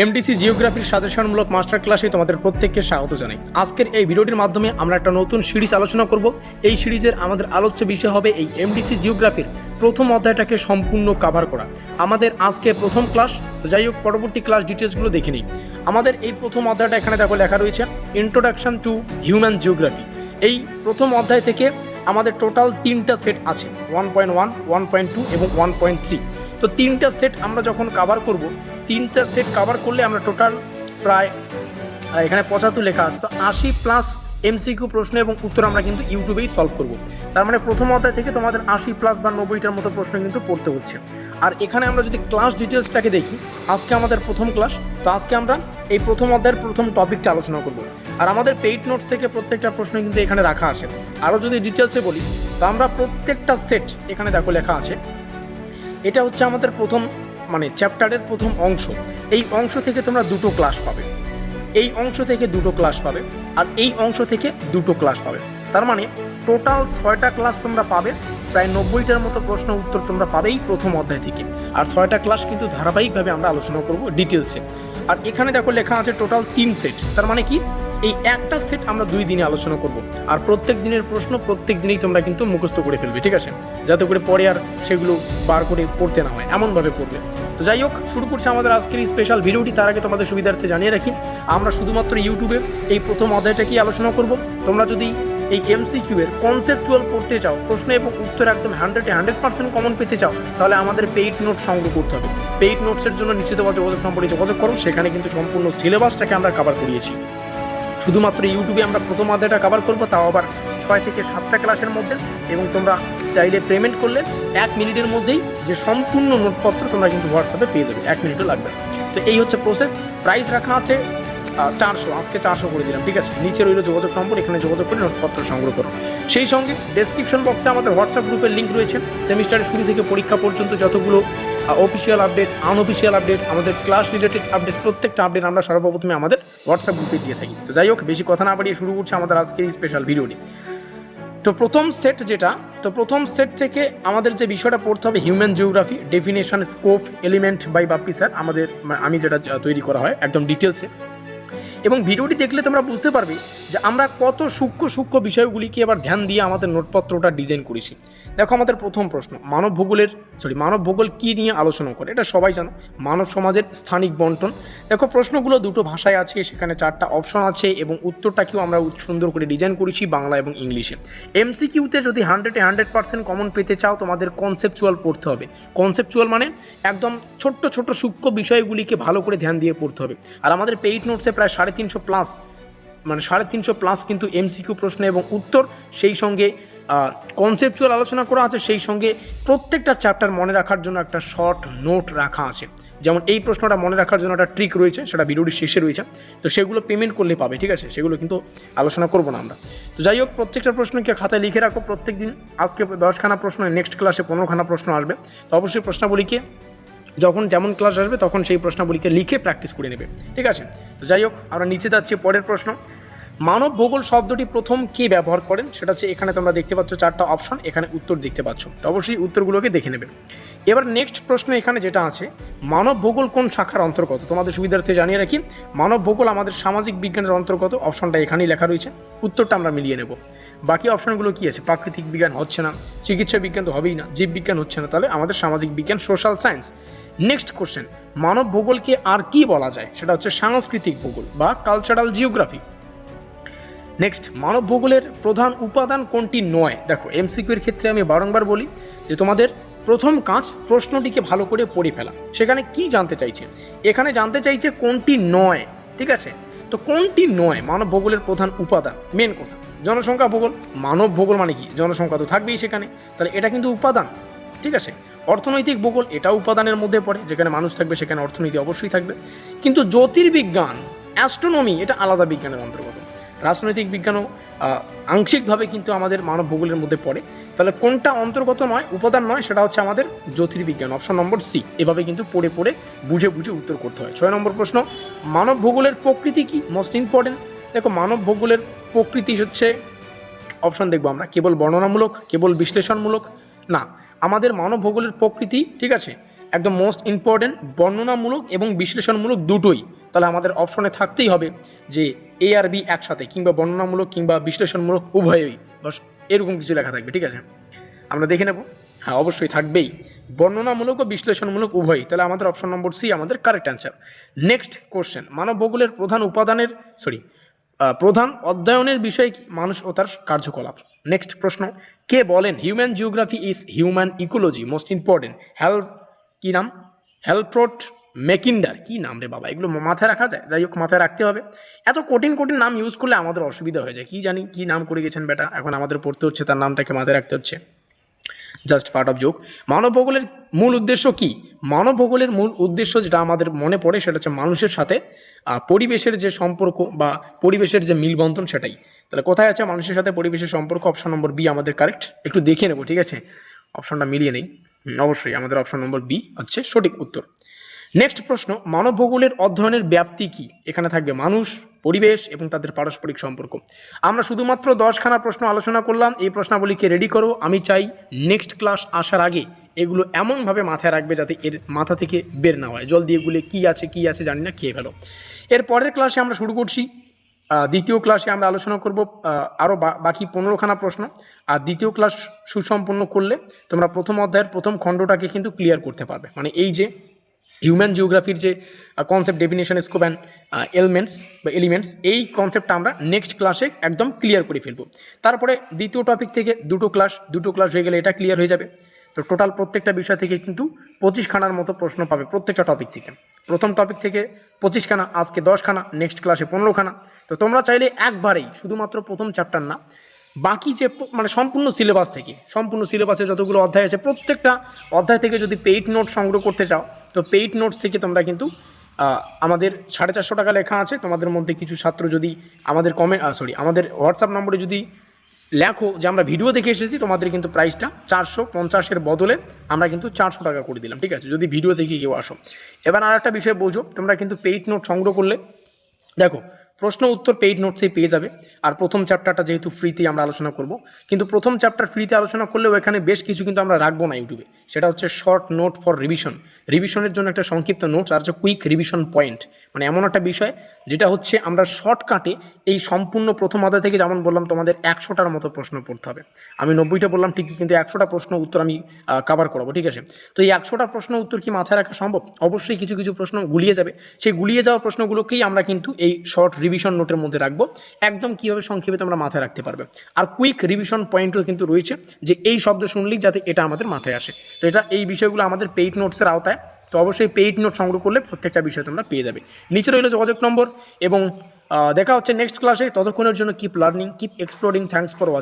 MDC জিওগ্রাফির সাজেশনমূলক master ক্লাসে তোমাদের প্রত্যেককে স্বাগত জানাই। আজকের এই ভিডিওটির মাধ্যমে আমরা একটা নতুন সিরিজ আলোচনা করব। এই সিরিজের আমাদের আলোচ্য বিষয় হবে এই এমডিসি জিওগ্রাফির প্রথম অধ্যায়টাকে সম্পূর্ণ কভার করা। আমাদের আজকে প্রথম ক্লাস তো যাই হোক, পরবর্তী ক্লাস ডিটেলসগুলো দেখে নিই। আমাদের এই প্রথম অধ্যায়টা এখানে দেখো লেখা রয়েছে ইন্ট্রোডাকশন টু হিউম্যান জিওগ্রাফি এই প্রথম অধ্যায় থেকে আমাদের টোটাল তিনটা সেট আছে one point one one point two এবং ওয়ান পয়েন্ট থ্রি তো তিনটা সেট আমরা যখন কভার করব, তিনটা সেট কভার করলে আমরা টোটাল প্রায় এখানে পঁচাত্তর লেখা আছে। তো আশি প্লাস এমসিকিউ প্রশ্ন এবং উত্তর আমরা কিন্তু ইউটিউবেই সলভ করব। তার মানে প্রথম অধ্যায় থেকে তোমাদের আশি প্লাস বা নব্বইটার মতো প্রশ্ন কিন্তু পড়তে হচ্ছে। আর এখানে আমরা যদি ক্লাস ডিটেলসটাকে দেখি, আজকে আমাদের প্রথম ক্লাস তো আজকে আমরা এই প্রথম অধ্যায়ের প্রথম টপিকটা আলোচনা করব। আর আমাদের পেইড নোটস থেকে প্রত্যেকটা প্রশ্ন কিন্তু এখানে রাখা আছে। আরও যদি ডিটেলসে বলি, তো আমরা প্রত্যেকটা সেট এখানে দেখো লেখা আছে। এটা হচ্ছে আমাদের প্রথম মানে চ্যাপ্টারের প্রথম অংশ। এই অংশ থেকে তোমরা দুটো ক্লাস পাবে। এই অংশ থেকে দুটো ক্লাস পাবে আর এই অংশ থেকে দুটো ক্লাস পাবে। তার মানে টোটাল ছয়টা ক্লাস তোমরা পাবে, প্রায় নব্বইটার মতো প্রশ্ন উত্তর তোমরা পাবেই প্রথম অধ্যায় থেকে। আর ছয়টা ক্লাস কিন্তু ধারাবাহিকভাবে আমরা আলোচনা করব ডিটেলসে আর এখানে দেখো লেখা আছে টোটাল তিন সেট তার মানে কি? এই একটা সেট আমরা দুই দিনে আলোচনা করব। আর প্রত্যেক দিনের প্রশ্ন প্রত্যেক দিনেই তোমরা কিন্তু মুখস্থ করে ফেলবে, ঠিক আছে? যাতে করে পরে আর সেগুলো বার করে পড়তে না হয়, এমনভাবে পড়বে। তো যাই হোক, শুরু করছে আমাদের আজকের এই স্পেশাল ভিডিওটি তার আগে তোমাদের সুবিধার্থে জানিয়ে রাখি, আমরা শুধুমাত্র ইউটিউবে এই প্রথম অধ্যায়টাকেই আলোচনা করব? তোমরা যদি এই এমসিকিউ এর কনসেপচুয়াল পড়তে চাও, প্রশ্ন এবং উত্তর একদম হান্ড্রেডে হান্ড্রেড পার্সেন্ট কমন পেতে চাও, তাহলে আমাদের পেইড নোট সংগ্রহ করতে হবে। পেইড নোটসের জন্য নিশ্চিত যোগাযোগ নম্বরে যোগাযোগ করো, সেখানে কিন্তু সম্পূর্ণ সিলেবাসটাকে আমরা কভার করিয়েছি। শুধুমাত্র ইউটিউবে আমরা প্রথম অধ্যায়টা কভার করব, তাও আবার ছয় থেকে সাতটা ক্লাসের মধ্যে। এবং তোমরা চাইলে পেমেন্ট করলে এক মিনিটের মধ্যেই যে সম্পূর্ণ নোটপত্র তোমরা কিন্তু হোয়াটসঅ্যাপে পেয়ে দেবে এক মিনিটও লাগবে তো এই হচ্ছে প্রসেস প্রাইস রাখা আছে চারশো, আজকে চারশো করে দিলাম, ঠিক আছে? নিচে রইল যোগাযোগ নম্বর এখানে যোগাযোগ করে নোটপত্র সংগ্রহ করো। সেই সঙ্গে ডেসক্রিপশন বক্সে আমাদের হোয়াটসঅ্যাপ গ্রুপের লিঙ্ক রয়েছে। সেমিস্টারের শুরু থেকে পরীক্ষা পর্যন্ত যতগুলো অফিসিয়াল আপডেট আনঅফিসিয়াল আপডেট আমাদের ক্লাস রিলেটেড আপডেট প্রত্যেকটা আপডেট আমরা সর্বপ্রথমে আমাদের হোয়াটসঅ্যাপ গ্রুপে দিয়ে থাকি। তো যাই হোক, বেশি কথা না বাড়িয়ে শুরু করছে আমাদের আজকের এই স্পেশাল ভিডিওটি তো প্রথম সেট যেটা, তো প্রথম সেট থেকে আমাদের যে বিষয়টা পড়তে হবে human geography definition scope element by Bappi sir আমাদের, আমি যেটা তৈরি করা হয়, একদম ডিটেলসে এবং ভিডিওটি দেখলে তোমরা বুঝতে পারবে যে আমরা কত সূক্ষ্ম সূক্ষ্ম বিষয়গুলিকে এবার ধ্যান দিয়ে আমাদের নোটপত্রটা ডিজাইন করেছি। দেখো আমাদের প্রথম প্রশ্ন, মানব ভূগোলের সরি মানব ভূগোল কী নিয়ে আলোচনা করে? এটা সবাই জানো, মানব সমাজের স্থানিক বন্টন। দেখো প্রশ্নগুলো দুটো ভাষায় আছে, সেখানে চারটা অপশন আছে এবং উত্তরটাকেও আমরা সুন্দর করে ডিজাইন করেছি বাংলা এবং ইংলিশে। এমসিকিউতে যদি হান্ড্রেডে হান্ড্রেড পার্সেন্ট কমন পেতে চাও, তোমাদের কনসেপচুয়াল পড়তে হবে। কনসেপচুয়াল মানে একদম ছোট্ট ছোট্ট সূক্ষ্ম বিষয়গুলিকে ভালো করে ধ্যান দিয়ে পড়তে হবে। আর আমাদের পেইড নোটসে প্রায় সাড়ে তিনশো প্লাস মানে সাড়ে তিনশো প্লাস কিন্তু এমসিকিউ প্রশ্ন এবং উত্তর, সেই সঙ্গে কনসেপচুয়াল আলোচনা করা আছে, সেই সঙ্গে প্রত্যেকটা চ্যাপ্টার মনে রাখার জন্য একটা শর্ট নোট রাখা আছে। যেমন এই প্রশ্নটা মনে রাখার জন্য একটা ট্রিক রয়েছে, সেটা ভিডিওটির শেষে রয়েছে, তো সেগুলো পেমেন্ট করলে পাবে, ঠিক আছে? সেগুলো কিন্তু আলোচনা করব না আমরা। তো যাই হোক, প্রত্যেকটা প্রশ্নকে খাতায় লিখে রাখো প্রত্যেক দিন আজকে দশখানা প্রশ্ন নেক্সট ক্লাসে পনেরোখানা প্রশ্ন আসবে। তো অবশ্যই প্রশ্নাবলীকে যখন যেমন ক্লাস আসবে, তখন সেই প্রশ্নাবলীকে লিখে প্র্যাকটিস করে নেবে। ঠিক আছে? তো যাই হোক, আমরা নিচে যাচ্ছি পরের প্রশ্ন। মানব ভূগোল শব্দটি প্রথম কে ব্যবহার করেন? সেটা হচ্ছে এখানে তোমরা দেখতে পাচ্ছ চারটা অপশন এখানে উত্তর দেখতে পাচ্ছ। তো অবশ্যই উত্তরগুলোকে দেখে নেবে। এবার নেক্সট প্রশ্ন এখানে যেটা আছে, মানব ভূগোল কোন শাখার অন্তর্গত? তোমাদের সুবিধার্থে জানিয়ে রাখি, মানব ভূগোল আমাদের সামাজিক বিজ্ঞানের অন্তর্গত অপশনটা এখানেই লেখা রয়েছে। উত্তরটা আমরা মিলিয়ে নেব। বাকি অপশনগুলো কি আছে? প্রাকৃতিক বিজ্ঞান হচ্ছে না, চিকিৎসা বিজ্ঞান তো হবেই না জীববিজ্ঞান হচ্ছে না, তাহলে আমাদের সামাজিক বিজ্ঞান সোশ্যাল সায়েন্স নেক্সট কোশ্চেন মানব ভূগোলকে আর কি বলা যায়? সেটা হচ্ছে সাংস্কৃতিক ভূগোল বা কালচারাল জিওগ্রাফি নেক্সট মানব ভূগোলের প্রধান উপাদান কোনটি নয়? দেখো এমসিকিউর ক্ষেত্রে আমি বারংবার বলি যে তোমাদের প্রথম কাজ প্রশ্নটিকে ভালো করে পড়ে ফেলা। সেখানে কি জানতে চাইছে? এখানে জানতে চাইছে কোনটি নয়, ঠিক আছে? তো কোনটি নয় মানব ভূগোলের প্রধান উপাদান? মেন কথা, জনসংখ্যা ভূগোল। মানব ভূগোল মানে কি? জনসংখ্যা তো থাকবেই সেখানে। তাহলে এটা কিন্তু উপাদান, ঠিক আছে? অর্থনৈতিক ভূগোল এটা উপাদানের মধ্যে পড়ে, যেখানে মানুষ থাকবে সেখানে অর্থনীতি অবশ্যই থাকবে। কিন্তু জ্যোতির্বিজ্ঞান, অ্যাস্ট্রোনমি, এটা আলাদা বিজ্ঞানের অন্তর্গত। রাজনৈতিক বিজ্ঞানও আংশিকভাবে কিন্তু আমাদের মানব ভূগোলের মধ্যে পড়ে। তাহলে কোনটা অন্তর্গত নয়, উপাদান নয়, সেটা হচ্ছে আমাদের জ্যোতির্বিজ্ঞান। অপশন নম্বর সি, এভাবে কিন্তু পড়ে পড়ে বুঝে বুঝে উত্তর করতে হয়। ছয় নম্বর প্রশ্ন, মানব ভূগোলের প্রকৃতি কি মোস্ট ইম্পর্টেন্ট দেখো, মানব ভূগোলের প্রকৃতি হচ্ছে, অপশন দেখব আমরা, কেবল বর্ণনামূলক, কেবল বিশ্লেষণমূলক? না আমাদের মানব ভূগোলের প্রকৃতি, ঠিক আছে? একদম মোস্ট ইম্পর্টেন্ট বর্ণনামূলক এবং বিশ্লেষণমূলক দুটোই। তাহলে আমাদের অপশনে থাকতেই হবে যে এ আর বি একসাথে, কিংবা বর্ণনামূলক কিংবা বিশ্লেষণমূলক উভয়ই। এরকম কিছু লেখা থাকবে, ঠিক আছে? আমরা দেখে নেব। হ্যাঁ অবশ্যই থাকবেই। বর্ণনামূলক ও বিশ্লেষণমূলক উভয়ই। তাহলে আমাদের অপশন নম্বর সি আমাদের কারেক্ট অ্যান্সার নেক্সট কোশ্চেন মানব ভূগোলের প্রধান উপাদানের সরি প্রধান অধ্যয়নের বিষয় কি? মানুষ ও তার কার্যকলাপ। নেক্সট প্রশ্ন, কে বলেন human geography is human ecology most important help কি নাম? হেলপ্রোট মেকিন্ডার কি নাম রে বাবা? এগুলো মাথায় রাখা যায়? যাই হোক, মাথায় রাখতে হবে। এত কঠিন কঠিন নাম ইউজ করলে আমাদের অসুবিধা হয়ে যায়। কি জানি কি নাম করে গেছেন বেটা? এখন আমাদের পড়তে হচ্ছে, তার নামটাকে মাথায় রাখতে হচ্ছে। জাস্ট পার্ট অফ যোগ মানব ভূগোলের মূল উদ্দেশ্য কি? মানব ভূগোলের মূল উদ্দেশ্য যেটা আমাদের মনে পড়ে সেটা হচ্ছে মানুষের সাথে পরিবেশের যে সম্পর্ক বা পরিবেশের যে মিলবন্ধন সেটাই। তাহলে কোথায় আছে মানুষের সাথে পরিবেশের সম্পর্ক? অপশন নম্বর বি আমাদের কারেক্ট একটু দেখে নেব, ঠিক আছে? অপশনটা মিলিয়ে নেই। অবশ্যই আমাদের অপশন নম্বর বি হচ্ছে সঠিক উত্তর। নেক্সট প্রশ্ন মানব ভূগোলের অধ্যয়নের ব্যাপ্তি কি? এখানে থাকবে মানুষ, পরিবেশ এবং তাদের পারস্পরিক সম্পর্ক। আমরা শুধুমাত্র দশখানা প্রশ্ন আলোচনা করলাম, এই প্রশ্নাবলীকে রেডি করো। আমি চাই নেক্সট ক্লাস আসার আগে এগুলো এমনভাবে মাথায় রাখবে যাতে এর মাথা থেকে বের না হয়। জল দিয়ে এগুলো কী আছে কী আছে জানি না, খেয়ে ফেলো। এর পরের ক্লাসে আমরা শুরু করছি। দ্বিতীয় ক্লাসে আমরা আলোচনা করব আরও বাকি পনেরোখানা প্রশ্ন। আর দ্বিতীয় ক্লাস সুসম্পন্ন করলে তোমরা প্রথম অধ্যায়ের প্রথম খণ্ডটাকে কিন্তু ক্লিয়ার করতে পারবে। মানে এই যে হিউম্যান জিওগ্রাফির যে concept definition scope and elements বা এলিমেন্টস এই কনসেপ্টটা আমরা নেক্সট ক্লাসে একদম ক্লিয়ার করে ফেলব। তারপরে দ্বিতীয় টপিক থেকে দুটো ক্লাস দুটো ক্লাস হয়ে গেলে এটা ক্লিয়ার হয়ে যাবে। তো টোটাল প্রত্যেকটা বিষয় থেকে কিন্তু পঁচিশখানার মতো প্রশ্ন পাবে প্রত্যেকটা টপিক থেকে। প্রথম টপিক থেকে পঁচিশখানা, আজকে দশখানা নেক্সট ক্লাসে পনেরোখানা। তো তোমরা চাইলে একবারেই, শুধুমাত্র প্রথম চ্যাপ্টার না, বাকি যে মানে সম্পূর্ণ সিলেবাস থেকে, সম্পূর্ণ সিলেবাসে যতগুলো অধ্যায় আছে, প্রত্যেকটা অধ্যায় থেকে যদি পেইড নোট সংগ্রহ করতে চাও তো পেইড নোটস থেকে তোমরা কিন্তু আমাদের সাড়ে চারশো টাকা লেখা আছে। তোমাদের মধ্যে কিছু ছাত্র যদি আমাদের কমে সরি আমাদের হোয়াটসঅ্যাপ নম্বরে যদি লেখো যে আমরা ভিডিও দেখে এসেছি, তোমাদের কিন্তু প্রাইসটা চারশো পঞ্চাশের বদলে আমরা কিন্তু চারশো টাকা করে দিলাম, ঠিক আছে? যদি ভিডিও দেখে কেউ আসো। এবার আর একটা বিষয় বোঝো, তোমরা কিন্তু পেইড নোট সংগ্রহ করলে, দেখো প্রশ্ন উত্তর পেইড নোটসেই পেয়ে যাবে। আর প্রথম চ্যাপ্টারটা যেহেতু ফ্রিতেই আমরা আলোচনা করব, কিন্তু প্রথম চ্যাপ্টার ফ্রিতে আলোচনা করলেও এখানে বেশ কিছু কিন্তু আমরা রাখব না ইউটিউবে। সেটা হচ্ছে শর্ট নোট ফর রিভিশন রিভিশনের জন্য একটা সংক্ষিপ্ত নোটস আর হচ্ছে কুইক রিভিশন পয়েন্ট মানে এমন একটা বিষয়, যেটা হচ্ছে আমরা শর্টকাটে এই সম্পূর্ণ প্রথম অধ্যায় থেকে যেমন বললাম, তোমাদের একশোটার মতো প্রশ্ন পড়তে হবে। আমি নব্বইটা বললাম, ঠিকই, কিন্তু একশোটা প্রশ্ন উত্তর আমি কাভার করাবো, ঠিক আছে? তো এই একশোটা প্রশ্ন উত্তর কি মাথায় রাখা সম্ভব? অবশ্যই কিছু কিছু প্রশ্ন গুলিয়ে যাবে। সেই গুলিয়ে যাওয়া প্রশ্নগুলোকেই আমরা কিন্তু এই শর্ট রিভিশন নোটের মধ্যে রাখব। একদম কীভাবে সংক্ষেপে তোমরা মাথায় রাখতে পারবে। আর কুইক রিভিশন পয়েন্টও কিন্তু রয়েছে যে এই শব্দ শুনলেই যাতে এটা আমাদের মাথায় আসে। তো এটা এই বিষয়গুলো আমাদের পেইড নোটসের আওতায়। তো অবশ্যই পেইড নোট সংগ্রহ করলে প্রত্যেকটা বিষয় তোমরা পেয়ে যাবে। নিচে রইল যোগাযোগ নম্বর এবং দেখা হচ্ছে নেক্সট ক্লাসে ততক্ষণের জন্য keep learning keep exploring thanks for watching